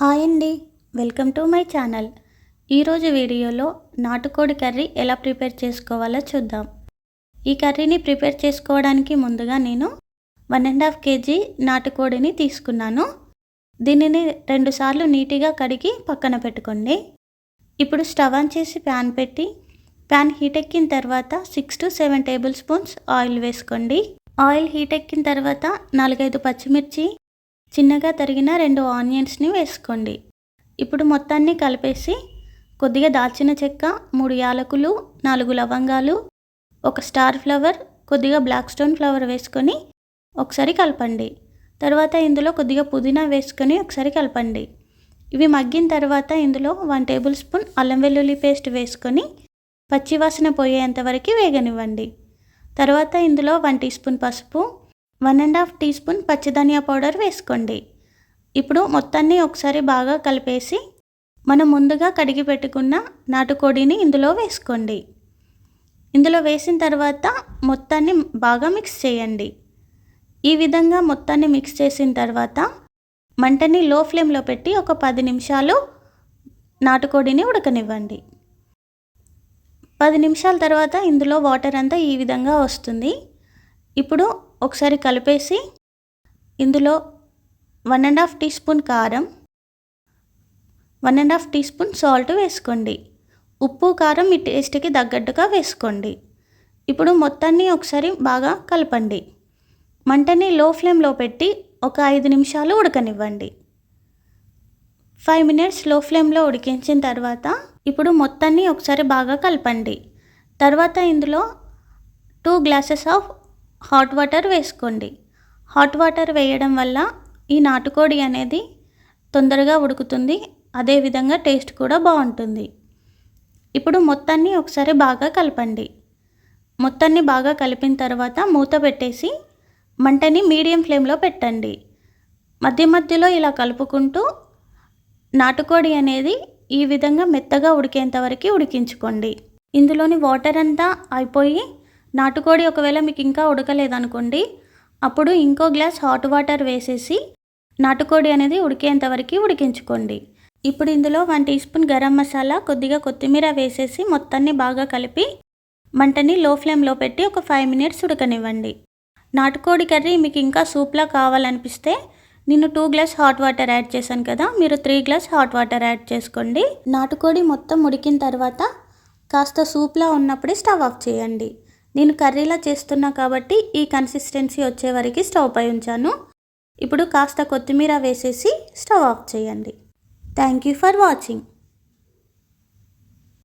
Hi అండి. Welcome to my channel. ఈరోజు వీడియోలో నాటుకోడి కర్రీ ఎలా ప్రిపేర్ చేసుకోవాలో చూద్దాం. ఈ కర్రీని ప్రిపేర్ చేసుకోవడానికి ముందుగా నేను వన్ అండ్ హాఫ్ కేజీ నాటుకోడిని తీసుకున్నాను. దీనిని రెండుసార్లు నీట్గా కడిగి పక్కన పెట్టుకోండి. ఇప్పుడు స్టవ్ ఆన్ చేసి ప్యాన్ పెట్టి ప్యాన్ హీట్ ఎక్కిన తర్వాత six to seven tablespoons oil వేసుకోండి. ఆయిల్ హీట్ ఎక్కిన తర్వాత నాలుగైదు పచ్చిమిర్చి చిన్నగా తరిగిన రెండు ఆనియన్స్ని వేసుకోండి. ఇప్పుడు మొత్తాన్ని కలిపేసి కొద్దిగా దాల్చిన చెక్క మూడు యాలకులు నాలుగు లవంగాలు ఒక స్టార్ ఫ్లవర్ కొద్దిగా బ్లాక్ స్టోన్ ఫ్లవర్ వేసుకొని ఒకసారి కలపండి. తర్వాత ఇందులో కొద్దిగా పుదీనా వేసుకొని ఒకసారి కలపండి. ఇవి మగ్గిన తర్వాత ఇందులో వన్ టేబుల్ స్పూన్ అల్లం వెల్లుల్లి పేస్ట్ వేసుకొని పచ్చివాసన పోయేంత వరకు వేగనివ్వండి. తర్వాత ఇందులో వన్ టీ స్పూన్ పసుపు one and half teaspoon పచ్చిధనియా పౌడర్ వేసుకోండి. ఇప్పుడు మొత్తాన్ని ఒకసారి బాగా కలిపేసి మనం ముందుగా కడిగి పెట్టుకున్న నాటుకోడిని ఇందులో వేసుకోండి. ఇందులో వేసిన తర్వాత మొత్తాన్ని బాగా మిక్స్ చేయండి. ఈ విధంగా మొత్తాన్ని మిక్స్ చేసిన తర్వాత మంటని లో ఫ్లేమ్లో పెట్టి ఒక పది నిమిషాలు నాటుకోడిని ఉడకనివ్వండి. పది నిమిషాల తర్వాత ఇందులో వాటర్ అంతా ఈ విధంగా వస్తుంది. ఇప్పుడు ఒకసారి కలిపేసి ఇందులో one and half teaspoon కారం one and half teaspoon salt వేసుకోండి. ఉప్పు కారం మీ టేస్ట్కి తగ్గట్టుగా వేసుకోండి. ఇప్పుడు మొత్తాన్ని ఒకసారి బాగా కలపండి. మంటని లో ఫ్లేమ్లో పెట్టి ఒక ఐదు నిమిషాలు ఉడకనివ్వండి. ఫైవ్ మినిట్స్లో ఫ్లేమ్లో ఉడికించిన తర్వాత ఇప్పుడు మొత్తాన్ని ఒకసారి బాగా కలపండి. తర్వాత ఇందులో two glasses of hot water వేసుకోండి. హాట్ వాటర్ వేయడం వల్ల ఈ నాటుకోడి అనేది తొందరగా ఉడుకుతుంది. అదేవిధంగా టేస్ట్ కూడా బాగుంటుంది. ఇప్పుడు మొత్తాన్ని ఒకసారి బాగా కలపండి. మొత్తాన్ని బాగా కలిపిన తర్వాత మూత పెట్టేసి మంటని మీడియం ఫ్లేమ్లో పెట్టండి. మధ్య మధ్యలో ఇలా కలుపుకుంటూ నాటుకోడి అనేది ఈ విధంగా మెత్తగా ఉడికేంత వరకు ఉడికించుకోండి. ఇందులోని వాటర్ అంతా అయిపోయి నాటుకోడి ఒకవేళ మీకు ఇంకా ఉడకలేదనుకోండి అప్పుడు ఇంకో గ్లాస్ హాట్ వాటర్ వేసేసి నాటుకోడి అనేది ఉడికేంత వరకు ఉడికించుకోండి. ఇప్పుడు ఇందులో one teaspoon garam masala కొద్దిగా కొత్తిమీర వేసేసి మొత్తాన్ని బాగా కలిపి మంటని లో ఫ్లేమ్లో పెట్టి ఒక ఫైవ్ మినిట్స్ ఉడకనివ్వండి. నాటుకోడి కర్రీ మీకు ఇంకా సూప్లా కావాలనిపిస్తే నేను two glass hot water add చేశాను కదా మీరు three glass hot water add చేసుకోండి. నాటుకోడి మొత్తం ఉడికిన తర్వాత కాస్త సూప్లా ఉన్నప్పుడే స్టవ్ ఆఫ్ చేయండి. నేను కర్రీలా చేస్తున్నా కాబట్టి ఈ కన్సిస్టెన్సీ వచ్చే వరకు స్టవ్ పై ఉంచాను. ఇప్పుడు కాస్త కొత్తిమీర వేసేసి స్టవ్ ఆఫ్ చేయండి. Thank you for watching.